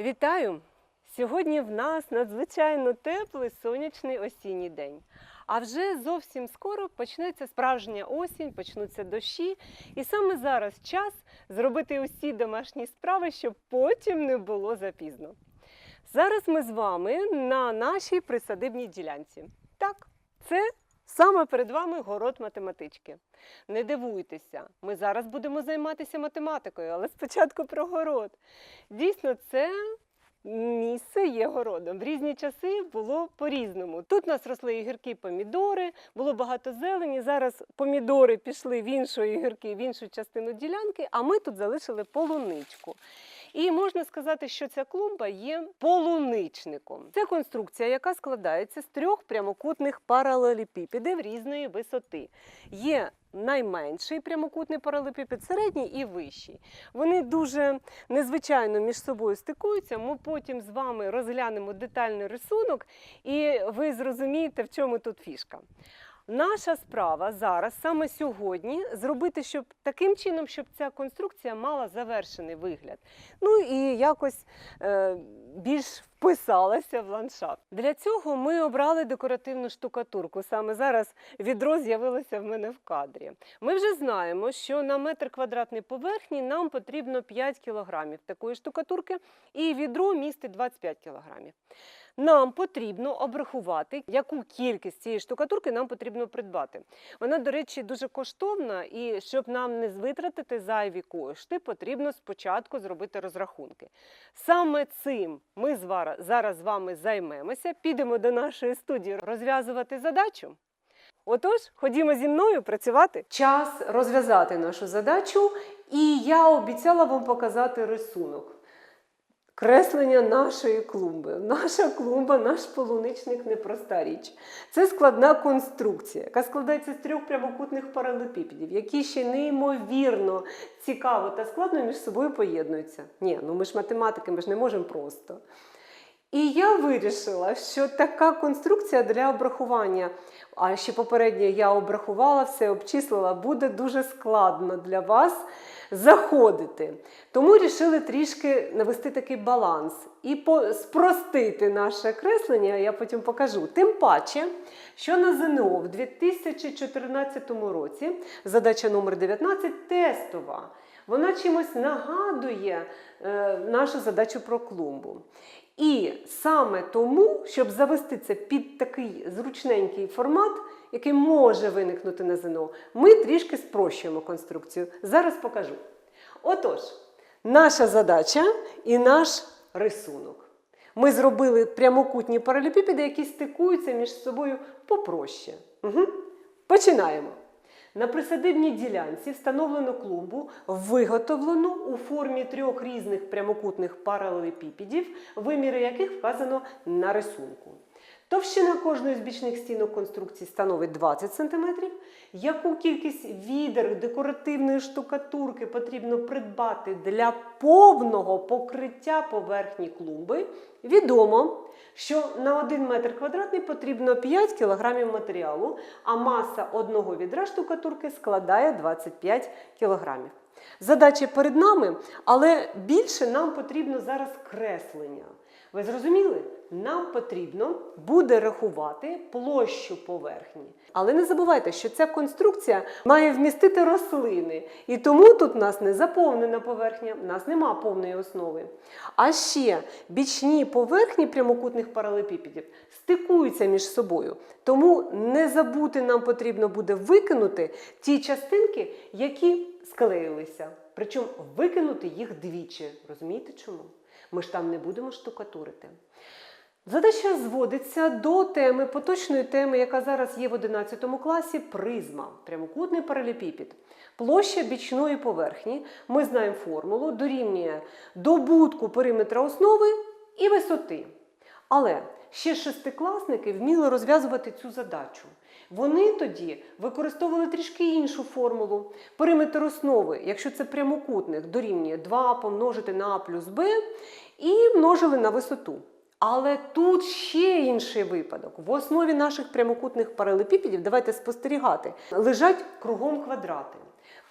Вітаю! Сьогодні в нас надзвичайно теплий сонячний осінній день. А вже зовсім скоро почнеться справжня осінь, почнуться дощі. І саме зараз час зробити усі домашні справи, щоб потім не було запізно. Зараз ми з вами на нашій присадибній ділянці. Так, це саме перед вами город математички. Не дивуйтеся, ми зараз будемо займатися математикою, але спочатку про город. Дійсно, це місце є городом. В різні часи було по-різному. Тут у нас росли і помідори, було багато зелені. Зараз помідори пішли в іншу і гірки, в іншу частину ділянки, а ми тут залишили полуничку. І можна сказати, що ця клумба є полуничником. Це конструкція, яка складається з трьох прямокутних паралелепіпедів різної висоти. Є найменший прямокутний паралелепіпед, середній і вищий. Вони дуже незвичайно між собою стикуються. Ми потім з вами розглянемо детальний рисунок, і ви зрозумієте, в чому тут фішка. Наша справа зараз, саме сьогодні, зробити, щоб таким чином, щоб ця конструкція мала завершений вигляд. Ну і якось е, більш вписалася в ландшафт. Для цього ми обрали декоративну штукатурку. Саме зараз відро з'явилося в мене в кадрі. Ми вже знаємо, що на метр квадратний поверхні нам потрібно 5 кілограмів такої штукатурки, і відро містить 25 кілограмів. Нам потрібно обрахувати, яку кількість цієї штукатурки нам потрібно придбати. Вона, до речі, дуже коштовна, і щоб нам не витратити зайві кошти, потрібно спочатку зробити розрахунки. Саме цим ми зараз з вами займемося. Підемо до нашої студії розв'язувати задачу. Отож, ходімо зі мною працювати. Час розв'язати нашу задачу, і я обіцяла вам показати рисунок. Креслення нашої клумби. Наша клумба, наш полуничник непроста річ. Це складна конструкція, яка складається з трьох прямокутних паралепіпедів, які ще неймовірно цікаво та складно між собою поєднуються. Ні, ну ми ж математики, ми ж не можемо просто. І я вирішила, що така конструкція для обрахування, а ще попередньо я обрахувала все, обчислила, буде дуже складно для вас заходити. Тому вирішили трішки навести такий баланс і спростити наше креслення, я потім покажу. Тим паче, що на ЗНО в 2014 році задача номер 19 тестова. Вона чимось нагадує е, нашу задачу про клумбу. І саме тому, щоб завести це під такий зручненький формат, який може виникнути на ЗНО, ми трішки спрощуємо конструкцію. Зараз покажу. Отож, наша задача і наш рисунок. Ми зробили прямокутні паралепіпіди, які стикуються між собою попроще. Угу. Починаємо. На присадибній ділянці встановлено клумбу, виготовлену у формі трьох різних прямокутних паралелепіпедів, виміри яких вказано на рисунку. Товщина кожної з бічних стінок конструкції становить 20 см. Яку кількість відер декоративної штукатурки потрібно придбати для повного покриття поверхні клумби, відомо, що на 1 метр квадратний потрібно 5 кг матеріалу, а маса одного відра штукатурки складає 25 кг. Задача перед нами, але більше нам потрібно зараз креслення. Ви зрозуміли? Нам потрібно буде рахувати площу поверхні. Але не забувайте, що ця конструкція має вмістити рослини. І тому тут у нас не заповнена поверхня, у нас нема повної основи. А ще бічні поверхні прямокутних паралепіпедів стикуються між собою. Тому не забути нам потрібно буде викинути ті частинки, які склеїлися. Причому викинути їх двічі. Розумієте чому? Ми ж там не будемо штукатурити. Задача зводиться до теми, поточної теми, яка зараз є в 11 класі призма, прямокутний паралепіпед. Площа бічної поверхні, ми знаємо формулу, дорівнює добутку периметра основи і висоти. Але ще шестикласники вміли розв'язувати цю задачу. Вони тоді використовували трішки іншу формулу. Периметр основи, якщо це прямокутник, дорівнює 2 помножити на А плюс Б і множили на висоту. Але тут ще інший випадок. В основі наших прямокутних паралепіпедів, давайте спостерігати, лежать кругом квадрати.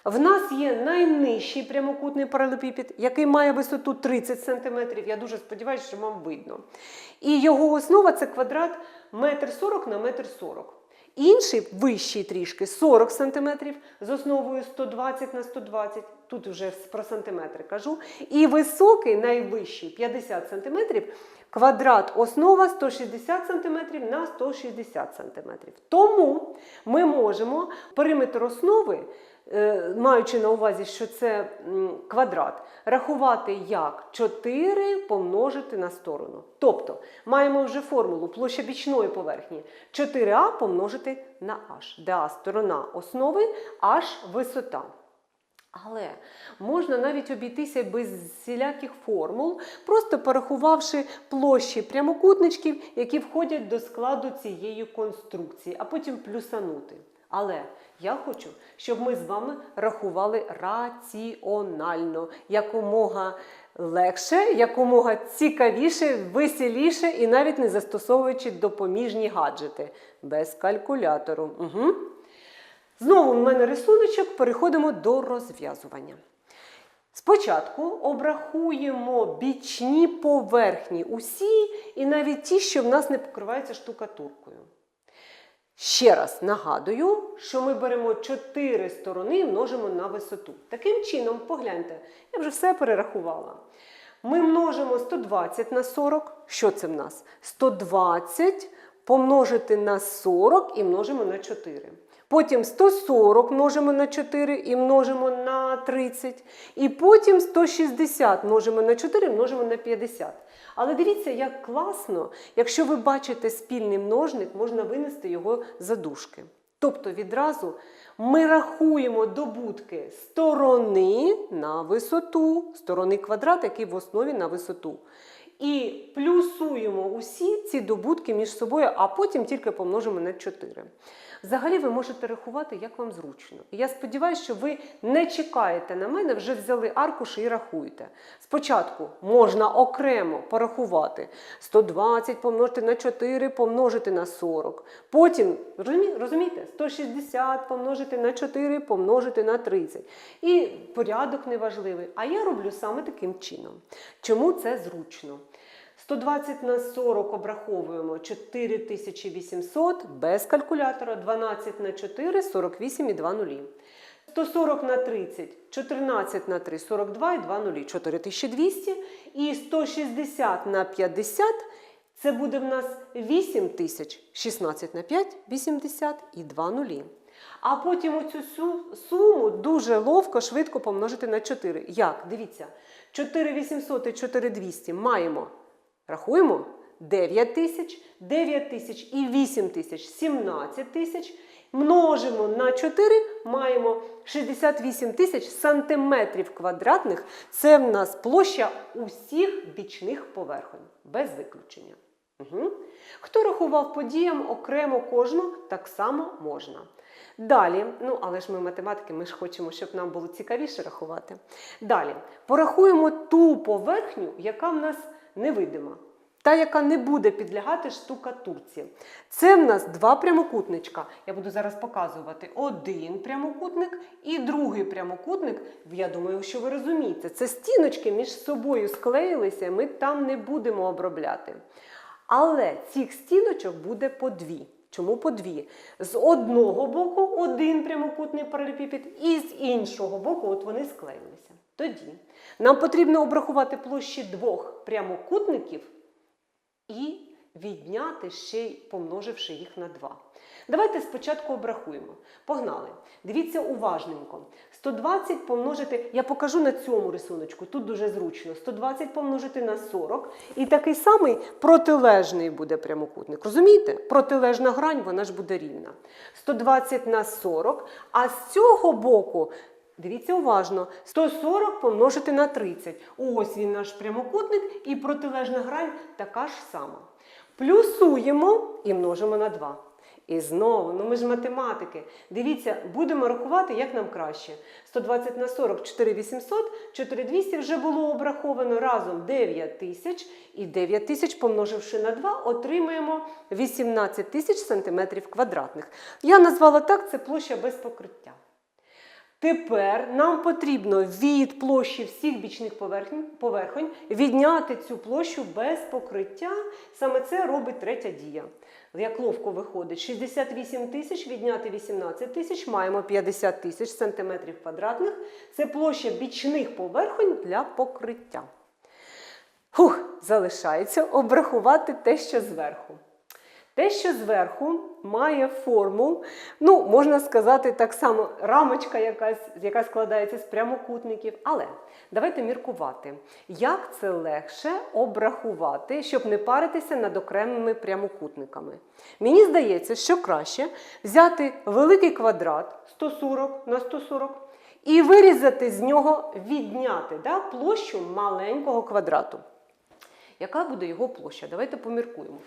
В нас є найнижчий прямокутний паралепіпід, який має висоту 30 см. Я дуже сподіваюся, що вам видно. І його основа це квадрат 1,40 на 1,40 м. Інший вищий трішки 40 см з основою 120 на 120 Тут вже про сантиметри кажу. І високий, найвищий 50 см, квадрат основа 160 см на 160 см. Тому ми можемо периметр основи е, маючи на увазі, що це квадрат, рахувати як 4 помножити на сторону. Тобто маємо вже формулу площа бічної поверхні 4а помножити на h, де а сторона основи, h висота. Але можна навіть обійтися без всіляких формул, просто порахувавши площі прямокутничків, які входять до складу цієї конструкції, а потім плюсанути. Але я хочу, щоб ми з вами рахували раціонально, якомога легше, якомога цікавіше, веселіше і навіть не застосовуючи допоміжні гаджети без калькулятору. Угу. Знову в мене рисуночок, переходимо до розв'язування. Спочатку обрахуємо бічні поверхні, усі і навіть ті, що в нас не покриваються штукатуркою. Ще раз нагадую, що ми беремо 4 сторони і множимо на висоту. Таким чином, погляньте, я вже все перерахувала. Ми множимо 120 на 40. Що це в нас? 120 помножити на 40 і множимо на 4. Потім 140 множимо на 4 і множимо на 30. І потім 160 множимо на 4 і множимо на 50. Але дивіться, як класно, якщо ви бачите спільний множник, можна винести його за дужки. Тобто відразу ми рахуємо добутки сторони на висоту, сторони квадрат, який в основі на висоту. І плюсуємо усі ці добутки між собою, а потім тільки помножимо на 4. Взагалі ви можете рахувати, як вам зручно. І я сподіваюся, що ви не чекаєте на мене, вже взяли аркуш і рахуєте. Спочатку можна окремо порахувати 120 помножити на 4 помножити на 40. Потім, розумієте, 160 помножити на 4 помножити на 30. І порядок неважливий. А я роблю саме таким чином. Чому це зручно? 120 на 40 обраховуємо 4800 без калькулятора, 12 на 4 48 і 2 нулі. 140 на 30, 14 на 3, 42 і 2 нулі, 4200. І 160 на 50 це буде в нас 8000, 16 на 5, 80 і 2 нулі. А потім оцю суму дуже ловко, швидко помножити на 4. Як? Дивіться, 4800 і 4200 маємо Рахуємо 9 тисяч, 9 тисяч і 8 тисяч 17 тисяч. Множимо на 4, маємо 68 тисяч сантиметрів квадратних. Це в нас площа усіх бічних поверхонь, без виключення. Угу. Хто рахував подіям окремо кожну, так само можна. Далі, ну але ж ми математики, ми ж хочемо, щоб нам було цікавіше рахувати. Далі порахуємо ту поверхню, яка в нас невидима. Та, яка не буде підлягати штукатурці. Це в нас два прямокутничка. Я буду зараз показувати один прямокутник і другий прямокутник. Я думаю, що ви розумієте, це стіночки між собою склеїлися, ми там не будемо обробляти. Але цих стіночок буде по дві. Чому по дві? З одного боку один прямокутний паралепіпід, і з іншого боку, от вони склеїлися. Тоді нам потрібно обрахувати площі двох прямокутників і відняти ще й помноживши їх на 2. Давайте спочатку обрахуємо. Погнали. Дивіться уважненько. 120 помножити, я покажу на цьому рисуночку, тут дуже зручно. 120 помножити на 40. І такий самий протилежний буде прямокутник. Розумієте? Протилежна грань, вона ж буде рівна. 120 на 40. А з цього боку Дивіться уважно, 140 помножити на 30. Ось він наш прямокутник і протилежна грань така ж сама. Плюсуємо і множимо на 2. І знову, ну ми ж математики. Дивіться, будемо рахувати, як нам краще. 120 на 40 4800, 4200 вже було обраховано разом 9000. І 9000, помноживши на 2, отримаємо 18 тисяч сантиметрів квадратних. Я назвала так, це площа без покриття. Тепер нам потрібно від площі всіх бічних поверхонь відняти цю площу без покриття. Саме це робить третя дія. Як ловко виходить, 68 тисяч відняти 18 тисяч, маємо 50 тисяч сантиметрів квадратних. Це площа бічних поверхонь для покриття. Фух, залишається обрахувати те, що зверху. Те, що зверху має форму, ну, можна сказати, так само рамочка, якась, яка складається з прямокутників. Але давайте міркувати, як це легше обрахувати, щоб не паритися над окремими прямокутниками. Мені здається, що краще взяти великий квадрат 140 на 140 і вирізати з нього, відняти да, площу маленького квадрату. Яка буде його площа? Давайте поміркуємо.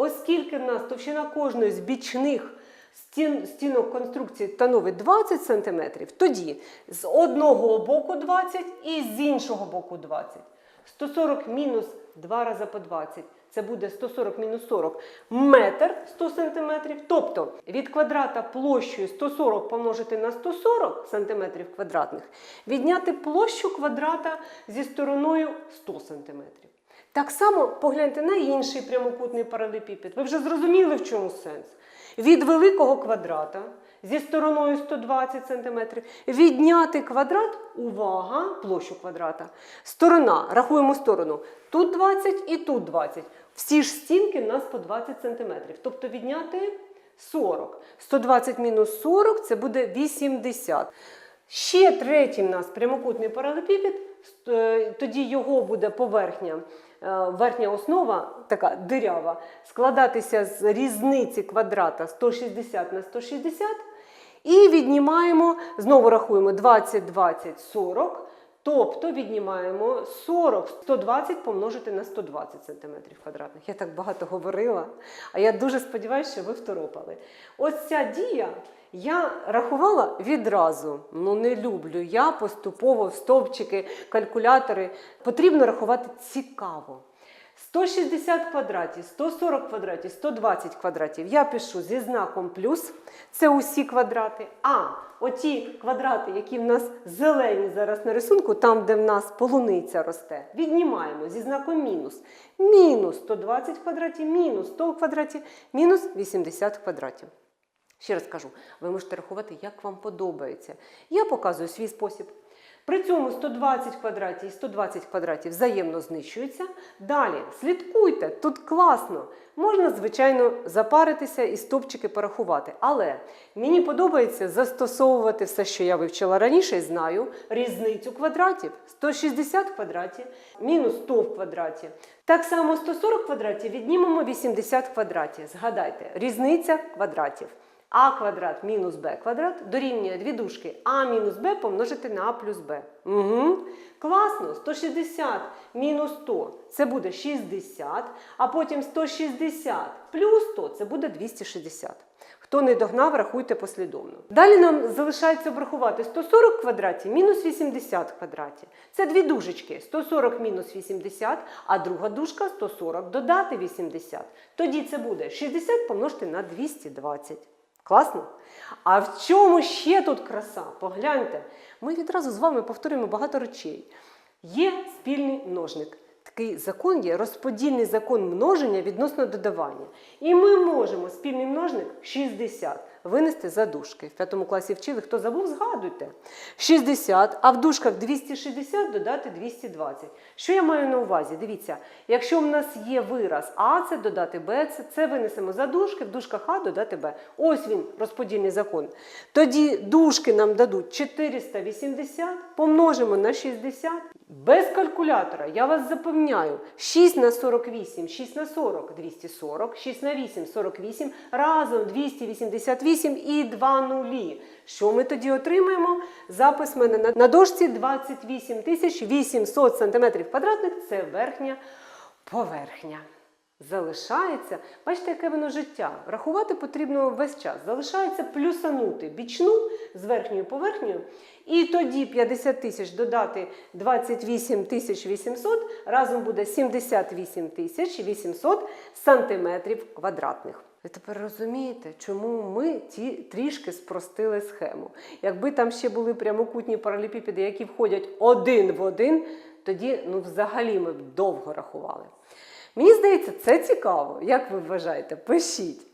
Оскільки в нас товщина кожної з бічних стін, стінок конструкції становить 20 см, тоді з одного боку 20 і з іншого боку 20. 140 мінус 2 рази по 20. Це буде 140 мінус 40 метр 100 см. Тобто від квадрата площею 140 помножити на 140 см квадратних, відняти площу квадрата зі стороною 100 см. Так само погляньте на інший прямокутний паралепіпед. Ви вже зрозуміли, в чому сенс. Від великого квадрата зі стороною 120 см відняти квадрат, увага, площу квадрата. Сторона, рахуємо сторону. Тут 20 і тут 20. Всі ж стінки в нас по 20 см. Тобто відняти 40. 120 мінус 40 це буде 80. Ще третій в нас прямокутний паралепіпед, е, тоді його буде поверхня, верхня основа, така дирява, складатися з різниці квадрата 160 на 160. І віднімаємо, знову рахуємо 20, 20, 40. Тобто віднімаємо 40, 120 помножити на 120 см квадратних. Я так багато говорила, а я дуже сподіваюся, що ви второпали. Ось ця дія я рахувала відразу. Ну не люблю. Я поступово в стовпчики, калькулятори. Потрібно рахувати цікаво. 160 квадратів, 140 квадратів, 120 квадратів. Я пишу зі знаком плюс. Це усі квадрати. А оті квадрати, які в нас зелені зараз на рисунку, там, де в нас полуниця росте, віднімаємо зі знаком мінус. Мінус 120 квадратів, мінус 100 квадратів, мінус 80 квадратів. Ще раз кажу, ви можете рахувати, як вам подобається. Я показую свій спосіб. При цьому 120 квадратів і 120 квадратів взаємно знищуються. Далі слідкуйте, тут класно. Можна, звичайно, запаритися і стопчики порахувати. Але мені подобається застосовувати все, що я вивчила раніше, і знаю різницю квадратів. 160 квадратів мінус 100 в квадраті. Так само 140 квадратів віднімемо 80 квадратів. Згадайте, різниця квадратів. А квадрат мінус Б квадрат дорівнює дві дужки А мінус Б помножити на А плюс Б. Угу. Класно, 160 мінус 100 це буде 60, а потім 160 плюс 100 це буде 260. Хто не догнав, рахуйте послідовно. Далі нам залишається обрахувати 140 квадратів мінус 80 квадратів. Це дві дужечки. 140 мінус 80, а друга дужка 140 додати 80. Тоді це буде 60 помножити на 220. Класно? А в чому ще тут краса? Погляньте, ми відразу з вами повторюємо багато речей. Є спільний множник. Такий закон є розподільний закон множення відносно додавання. І ми можемо спільний множник 60 винести за дужки. В п'ятому класі вчили, хто забув, згадуйте. 60, а в дужках 260 додати 220. Що я маю на увазі? Дивіться, якщо в нас є вираз А, це додати Б, це, це винесемо за дужки, в дужках А додати Б. Ось він, розподільний закон. Тоді дужки нам дадуть 480, помножимо на 60. Без калькулятора, я вас запевняю, 6 на 48, 6 на 40, 240, 6 на 8, 48, разом 288 і 2 нулі. Що ми тоді отримаємо? Запис в мене на, дошці 28 800 см квадратних – це верхня поверхня. Залишається, бачите, яке воно життя. Рахувати потрібно весь час. Залишається плюсанути бічну з верхньою поверхнею. І тоді 50 тисяч додати 28 тисяч 800, разом буде 78 тисяч 800 сантиметрів квадратних. Ви тепер розумієте, чому ми ті трішки спростили схему. Якби там ще були прямокутні паралепіпеди, які входять один в один, тоді ну, взагалі ми б довго рахували. Мені здається, це цікаво. Як ви вважаєте? Пишіть.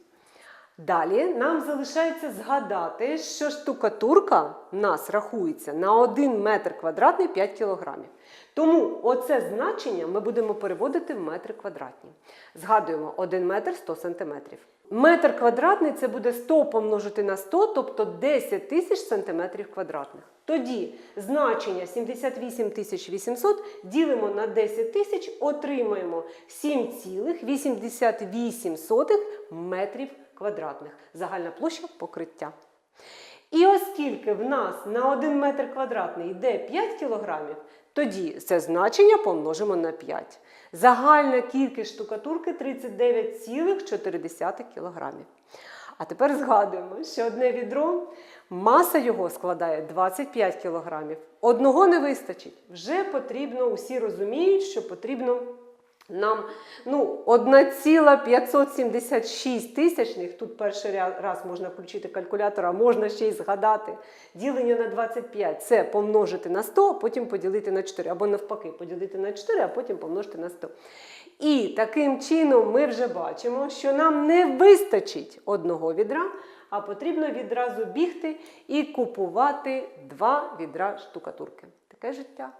Далі нам залишається згадати, що штукатурка в нас рахується на 1 метр квадратний 5 кілограмів. Тому оце значення ми будемо переводити в метри квадратні. Згадуємо 1 метр 100 сантиметрів. Метр квадратний це буде 100 помножити на 100, тобто 10 тисяч сантиметрів квадратних. Тоді значення 78 800 ділимо на 10 тисяч, отримаємо 7,88 метрів квадратних. Загальна площа покриття. І оскільки в нас на 1 метр квадратний йде 5 кілограмів, тоді це значення помножимо на 5. Загальна кількість штукатурки 39,4 кілограмів. А тепер згадуємо, що одне відро, маса його складає 25 кілограмів. Одного не вистачить. Вже потрібно, усі розуміють, що потрібно нам ну, 1,576 тисячних, тут перший раз можна включити калькулятор, а можна ще й згадати. Ділення на 25 це помножити на 100, а потім поділити на 4, або навпаки, поділити на 4, а потім помножити на 100. І таким чином ми вже бачимо, що нам не вистачить одного відра, а потрібно відразу бігти і купувати два відра штукатурки. Таке життя.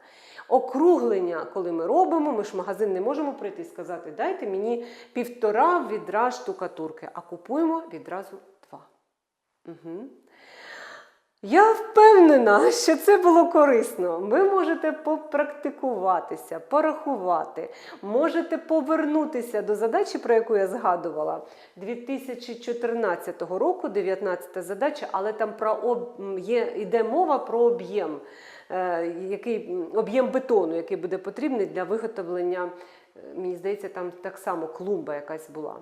Округлення, коли ми робимо, ми ж магазин не можемо прийти і сказати, дайте мені півтора відра штукатурки, а купуємо відразу два. Угу. Я впевнена, що це було корисно. Ви можете попрактикуватися, порахувати, можете повернутися до задачі, про яку я згадувала 2014 року, 19 задача, але там про об... є, йде мова про об'єм, який об'єм бетону, який буде потрібний для виготовлення. е, Мені здається, там так само клумба якась була.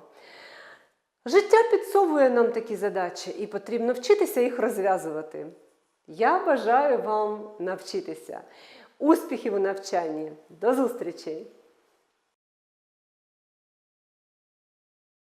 Життя підсовує нам такі задачі, і потрібно вчитися їх розв'язувати. Я бажаю вам навчитися. Успіхів у навчанні. До зустрічей!